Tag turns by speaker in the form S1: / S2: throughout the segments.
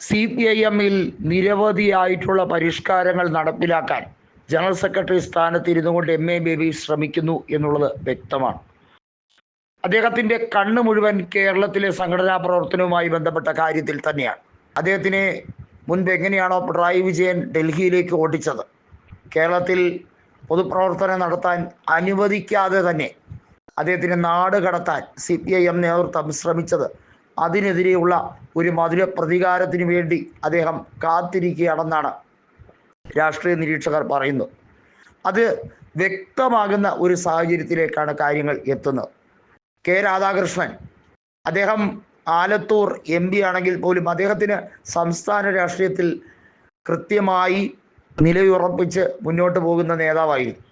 S1: C P I എമ്മിൽ നിരവധിയായിട്ടുള്ള പരിഷ്കാരങ്ങൾ നടപ്പിലാക്കാൻ ജനറൽ സെക്രട്ടറി സ്ഥാനത്തിരുന്നു കൊണ്ട് എം എ ബേബി ശ്രമിക്കുന്നു എന്നുള്ളത് വ്യക്തമാണ്. അദ്ദേഹത്തിന്റെ കണ്ണ് മുഴുവൻ കേരളത്തിലെ സംഘടനാ പ്രവർത്തനവുമായി ബന്ധപ്പെട്ട കാര്യത്തിൽ തന്നെയാണ്. അദ്ദേഹത്തിന് മുൻപ് എങ്ങനെയാണോ പിണറായി വിജയൻ ഡൽഹിയിലേക്ക് ഓടിച്ചത്. കേരളത്തിൽ പൊതുപ്രവർത്തനം നടത്താൻ അനുവദിക്കാതെ തന്നെ അദ്ദേഹത്തിന് നാട് കടത്താൻ സി പി ഐ എം നേതൃത്വം ശ്രമിച്ചത് അതിനെതിരെയുള്ള ഒരു മധുര പ്രതികാരത്തിന് വേണ്ടി അദ്ദേഹം കാത്തിരിക്കുകയാണെന്നാണ് രാഷ്ട്രീയ നിരീക്ഷകർ പറയുന്നു അത് വ്യക്തമാകുന്ന ഒരു സാഹചര്യത്തിലേക്കാണ് കാര്യങ്ങൾ എത്തുന്നത്. കെ രാധാകൃഷ്ണൻ അദ്ദേഹം ആലത്തൂർ എം പി ആണെങ്കിൽ പോലും അദ്ദേഹത്തിന് സംസ്ഥാന രാഷ്ട്രീയത്തിൽ കൃത്യമായി നിലയുറപ്പിച്ച് മുന്നോട്ട് പോകുന്ന നേതാവായിരുന്നു.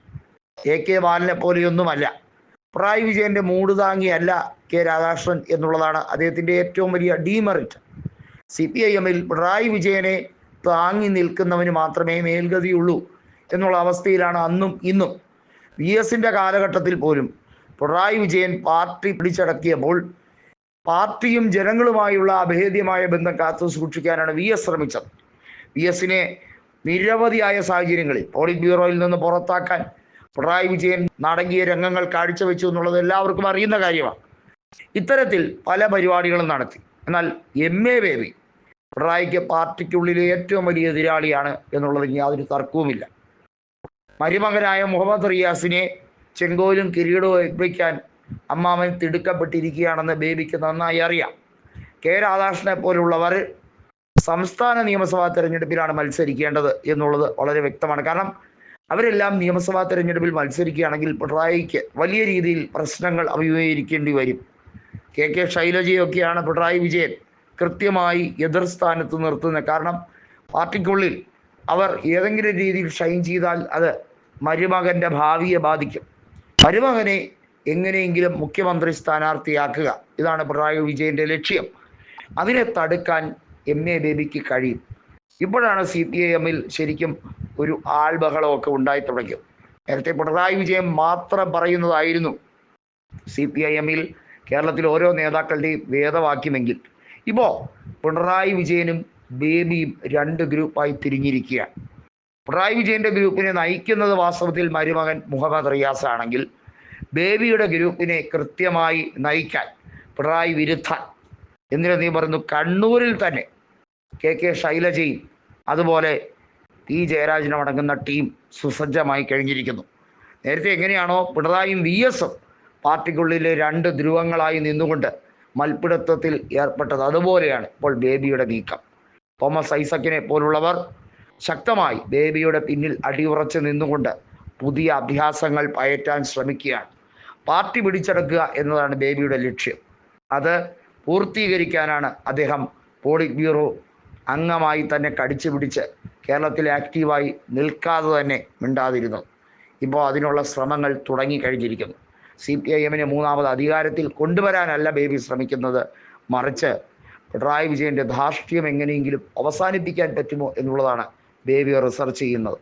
S1: എ കെ ബാലനെ പോലെയൊന്നുമല്ല. പിണറായി വിജയന്റെ മൂട് താങ്ങിയല്ല കെ രാധാകൃഷ്ണൻ എന്നുള്ളതാണ് അദ്ദേഹത്തിന്റെ ഏറ്റവും വലിയ ഡീമെറിറ്റ് സി പി ഐ എമ്മിൽ പിണറായി വിജയനെ താങ്ങി നിൽക്കുന്നവന് മാത്രമേ മേൽഗതിയുള്ളൂ എന്നുള്ള അവസ്ഥയിലാണ് അന്നും ഇന്നും. വി എസിന്റെ കാലഘട്ടത്തിൽ പോലും പിണറായി വിജയൻ പാർട്ടി പിടിച്ചടക്കിയപ്പോൾ പാർട്ടിയും ജനങ്ങളുമായുള്ള അഭേദ്യമായ ബന്ധം കാത്തു സൂക്ഷിക്കാനാണ് വി എസ് ശ്രമിച്ചത്. വി എസിനെ നിരവധിയായ സാഹചര്യങ്ങളിൽ പോളിറ്റ് ബ്യൂറോയിൽ നിന്ന് പുറത്താക്കാൻ പിണറായി വിജയൻ നാടകീയ രംഗങ്ങൾ കാഴ്ചവെച്ചു എന്നുള്ളത് എല്ലാവർക്കും അറിയുന്ന കാര്യമാണ്. ഇത്തരത്തിൽ പല പരിപാടികളും നടത്തി. എന്നാൽ എം എ ബേബി പിണറായിക്ക് പാർട്ടിക്കുള്ളിലെ ഏറ്റവും വലിയ എതിരാളിയാണ് എന്നുള്ളതിന് യാതൊരു തർക്കവുമില്ല. മരുമകനായ മുഹമ്മദ് റിയാസിനെ ചെങ്കോലും കിരീടവും ഏൽപ്പിക്കാൻ അമ്മാവൻ തിടുക്കപ്പെട്ടിരിക്കുകയാണെന്ന് ബേബിക്ക് നന്നായി അറിയാം. കെ രാധാകൃഷ്ണനെ പോലുള്ളവർ സംസ്ഥാന നിയമസഭാ തെരഞ്ഞെടുപ്പിലാണ് മത്സരിക്കേണ്ടത് എന്നുള്ളത് വളരെ വ്യക്തമാണ്. കാരണം അവരെല്ലാം നിയമസഭാ തെരഞ്ഞെടുപ്പിൽ മത്സരിക്കുകയാണെങ്കിൽ പിണറായിക്ക് വലിയ രീതിയിൽ പ്രശ്നങ്ങൾ അഭിമുഖീകരിക്കേണ്ടി വരും. കെ. കെ. ശൈലജയൊക്കെയാണ് പിണറായി വിജയൻ കൃത്യമായി എതിർ സ്ഥാനത്ത് നിർത്തുന്നത്. കാരണം പാർട്ടിക്കുള്ളിൽ അവർ ഏതെങ്കിലും രീതിയിൽ ഷൈൻ ചെയ്താൽ അത് മരുമകന്റെ ഭാവിയെ ബാധിക്കും. മരുമകനെ എങ്ങനെയെങ്കിലും മുഖ്യമന്ത്രി സ്ഥാനാർത്ഥിയാക്കുക. ഇതാണ് പിണറായി വിജയന്റെ ലക്ഷ്യം. അതിനെ തടുക്കാൻ എം. എ. ബേബിക്ക് കഴിയും. ഇപ്പോഴാണ് സി പി ഐ എമ്മിൽ ശരിക്കും ഒരു ആൾബഹളമൊക്കെ ഉണ്ടായി തുടങ്ങി. നേരത്തെ പിണറായി വിജയൻ മാത്രം പറയുന്നതായിരുന്നു. സി പി ഐ എമ്മിൽ കേരളത്തിലെ ഓരോ നേതാക്കളുടെയും വേദവാക്യമെങ്കിൽ. ഇപ്പോൾ പിണറായി വിജയനും ബേബിയും രണ്ട് ഗ്രൂപ്പായി തിരിഞ്ഞിരിക്കുകയാണ്. പിണറായി വിജയന്റെ ഗ്രൂപ്പിനെ നയിക്കുന്നത് വാസ്തവത്തിൽ മരുമകൻ മുഹമ്മദ് റിയാസ് ആണെങ്കിൽ ബേബിയുടെ ഗ്രൂപ്പിനെ കൃത്യമായി നയിക്കാൻ പിണറായി വിരുദ്ധ എന്നിട്ട് നീ പറയുന്നു? കണ്ണൂരിൽ തന്നെ കെ കെ ശൈലജയും അതുപോലെ പി ജയരാജനും അടങ്ങുന്ന ടീം സുസജ്ജമായി കഴിഞ്ഞിരിക്കുന്നു. നേരത്തെ എങ്ങനെയാണോ പിണറായിയും വി എസും പാർട്ടിക്കുള്ളിലെ രണ്ട് ധ്രുവങ്ങളായി നിന്നുകൊണ്ട് മൽപ്പിടുത്തത്തിൽ ഏർപ്പെട്ടത്. അതുപോലെയാണ് ഇപ്പോൾ ബേബിയുടെ നീക്കം. തോമസ് ഐസക്കിനെ പോലുള്ളവർ ശക്തമായി ബേബിയുടെ പിന്നിൽ അടിയുറച്ച് നിന്നുകൊണ്ട് പുതിയ അഭ്യാസങ്ങൾ പയറ്റാൻ ശ്രമിക്കുകയാണ്. പാർട്ടി പിടിച്ചെടുക്കുക എന്നതാണ് ബേബിയുടെ ലക്ഷ്യം. അത് പൂർത്തീകരിക്കാനാണ് അദ്ദേഹം പോളിറ്റ് ബ്യൂറോ അംഗമായി തന്നെ കടിച്ചു പിടിച്ച് കേരളത്തിൽ ആക്റ്റീവായി നിൽക്കാതെ തന്നെ മിണ്ടാതിരുന്നു. ഇപ്പോൾ അതിനുള്ള ശ്രമങ്ങൾ തുടങ്ങിക്കഴിഞ്ഞിരിക്കുന്നു സി പി ഐ എമ്മിനെ മൂന്നാമത് അധികാരത്തിൽ കൊണ്ടുവരാനല്ല ബേബി ശ്രമിക്കുന്നത്. മറിച്ച് പിണറായി വിജയന്റെ ധാർഷ്ട്യം എങ്ങനെയെങ്കിലും അവസാനിപ്പിക്കാൻ പറ്റുമോ എന്നുള്ളതാണ് ബേബി റിസർച്ച് ചെയ്യുന്നത്.